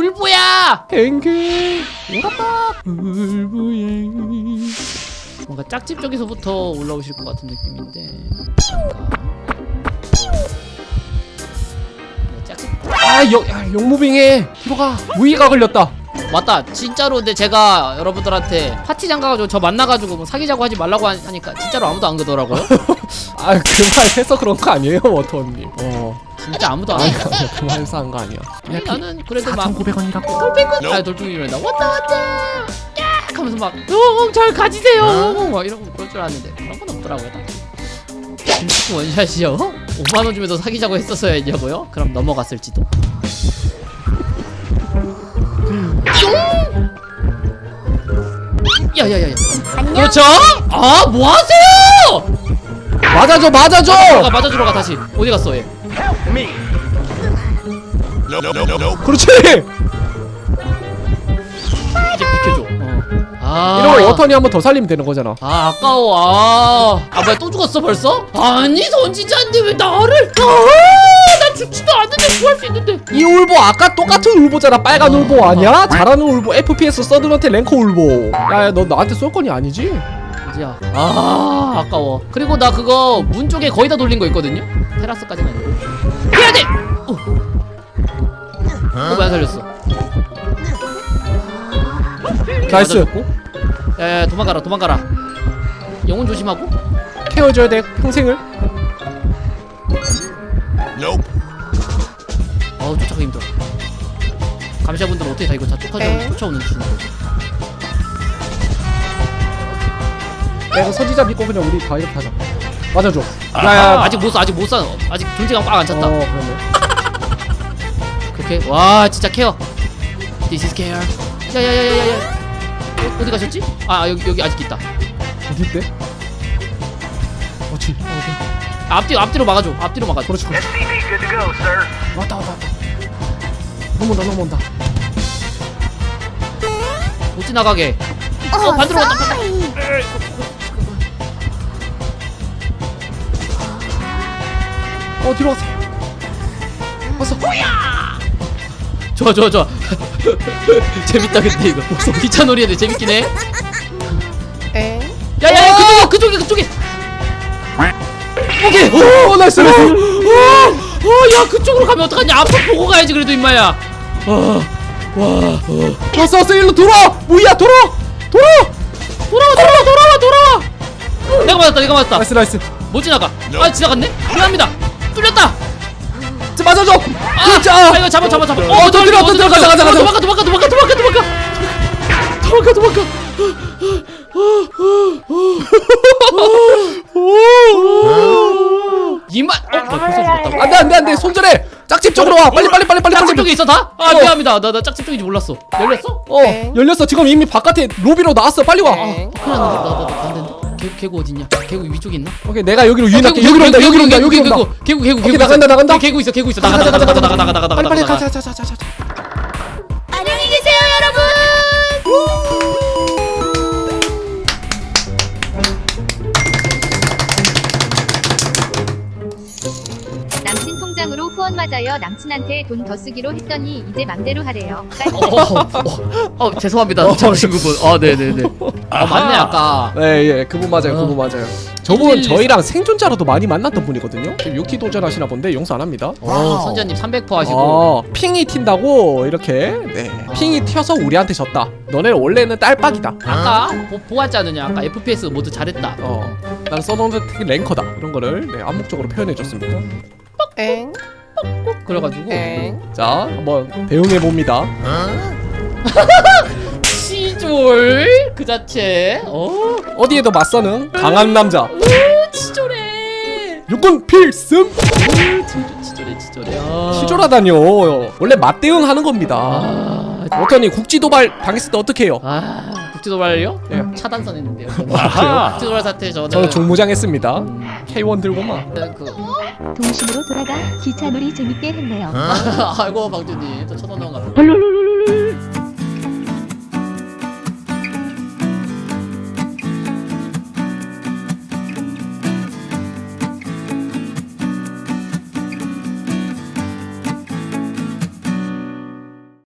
울보야! 뱅게 오라빠! 울부예 뭔가 짝집 쪽에서부터 올라오실 것 같은 느낌인데. 네, 짝집 아, 영, 아 용무빙에 히로가. 무이가 걸렸다. 맞다. 진짜로 근데 제가 여러분들한테 파티장 가가지고 저 만나가지고 뭐 사귀자고 하지 말라고 하- 하니까 진짜로 아무도 안 그러더라고요. 아 그 말 해서 그런 거 아니에요 워터님. 어 진짜 아무도 안그말 해서 한거 아니야? 아니, 나는 그래도 막 4,900원이라고 돌팽군 아 돌팽이란다. 왔다 왔다 야! 하면서 막 어, 잘 가지세요. 어, 막 이러고 그럴 줄 알았는데 그런 건 없더라고요 김치원 원샷이요? 5만원 주면서 사귀자고 했었어야 했냐고요? 그럼 넘어갔을지도. 용! 야야야야. 그렇죠? 아 뭐하세요? 맞아줘 맞아줘! 아 맞아주러 가 다시. 어디 갔어 얘. 그렇지! 이제 비켜줘. 어. 아. 이러면 워터니 한 번 더 살리면 되는 거잖아. 아 아까워. 아, 아 뭐야 또 죽었어 벌써? 아니 선지자인데 왜 나를 아 나 죽지도 않는데 구할 수 있는데. 이 울보 아까 똑같은 울보잖아. 빨간 울보 아니야? 잘하는 울보. FPS 서든한테 랭커 울보. 야야 너 나한테 쏠 거니 아니지? 어디야 아 아까워. 그리고 나 그거 문 쪽에 거의 다 돌린 거 있거든요? 테라스까지는 아니고. 해야 돼! 어. 어왜안 살렸어. 나이스. 맞아줬고. 야야 도망가라 도망가라. 영혼 조심하고. 케어줘야 돼 평생을. Nope. 어우 쫓아가기 힘들어. 감시자분들은 어떻게 다 이거 다 쫓아오는, 쫓아오는 줄 거지 내가 선지자 믿고 그냥 우리 다 이렇게 하자. 맞아줘. 야야 야야. 아직 못 쏴 아직 못 쏴. 아직 존재감 꽉 안 찼다. 어 그러네. 그렇게? 와 진짜 케어. This is care. 야야야야야 어, 어디 가셨지? 아 여기 여기 아직 있다. 어디 있대? 그렇지 아, 앞뒤 앞뒤로 막아줘. 앞뒤로 막아줘. 그렇지 그렇지. 왔다 왔다 왔다. 넘어온다 넘어온다. 못 지나가게. 어 반대로 갔다 어 뒤로 왔어 왔어 좋아 좋아 좋아. 재밌다 근데 이거. 기차놀이 해도 재밌긴 해. 야야야 그쪽에 그쪽에 그쪽에. 오케이. 오 나이스 나이스. 어야 그쪽으로 가면 어떡하냐. 앞을 보고 가야지 그래도 임마야. 어와 왔어 왔어. 일로 돌아 뭐야 돌아 돌아 돌아와 돌아와 돌아와 돌아와. 내가 맞았다 내가 맞았다. 나이스 나이스. 못 지나가. 아 지나갔네? 미안합니다 뚫렸다. 자 맞아줘. 아, 자 아 이거 잡아 잡아 잡아. 어, 더 들어, 가자, 가자, 가자. 도망가 도망가 도망가 도망가 도망가. 도망가 도망가. 이만 어 뭐, 벌써 죽었다고 안돼 안돼 안돼. 손절해. 짝집 쪽으로 와. 빨리 빨리 빨리 빨리 짝집 쪽에 있어 다? 아 어. 미안합니다. 나나 짝집 쪽인지 몰랐어. 열렸어? 어 열렸어. 지금 이미 바깥에 로비로 나왔어. 빨리 와. 아, 큰일 났는데 나나안 된다 개, 개구 어딨냐? 개구 위쪽에 있나? 오케이 내가 여기로 아, 유인할게. 여기로 온다 여기로 온다 여기로 개구, 개구 개구 오케이, 개구 나간다, 나간다. 개구 있어 개구 있어. 나가 나가 나가 나가 나가 나가 나가 빨리 빨리 나가 가자 가자 가자 가자 원 맞아요. 남친한테 돈 더 쓰기로 했더니 이제 맘대로 하래요. 어, 어, 어, 죄송합니다. 저 친구분. 아, 네네네. 아, 맞네, 아까. 예예 그분 맞아요 어. 그분 맞아요 저분 112. 저희랑 생존자로도 많이 만났던 분이거든요 지금 6키 도전하시나 본데 용서 안 합니다 어, 선자님 300% 하시고. 어, 핑이 튄다고 이렇게 네. 핑이 튀어서 우리한테 졌다 너네 원래는 딸빡이다 아까 보, 보았지 않느냐? 아까 FPS 모두 잘했다. 어 나는 서던트 특히 랭커다 이런 거를 네, 암묵적으로 표현해 줬습니다 그래가지고. 자 한번 대응해 봅니다 치졸 그 자체. 어, 어디에도 맞서는 강한 남자 치졸해. 육군 필승 어, 치졸, 치졸해, 치졸해. 아. 시조라다뇨 원래 맞대응하는 겁니다 아, 어떠니 국지 도발 당했을 때 어떻게 해요? 아, 국지도발요? 예. 차단선 했는데요. 아하. 국지도발 사태 저는. 저는 종무장 했습니다 음, K1 들고만 그, 동심으로 돌아가 기차 놀이 재밌게 했네요. 아이고 방주님 저 쳐다놓은 것 같아.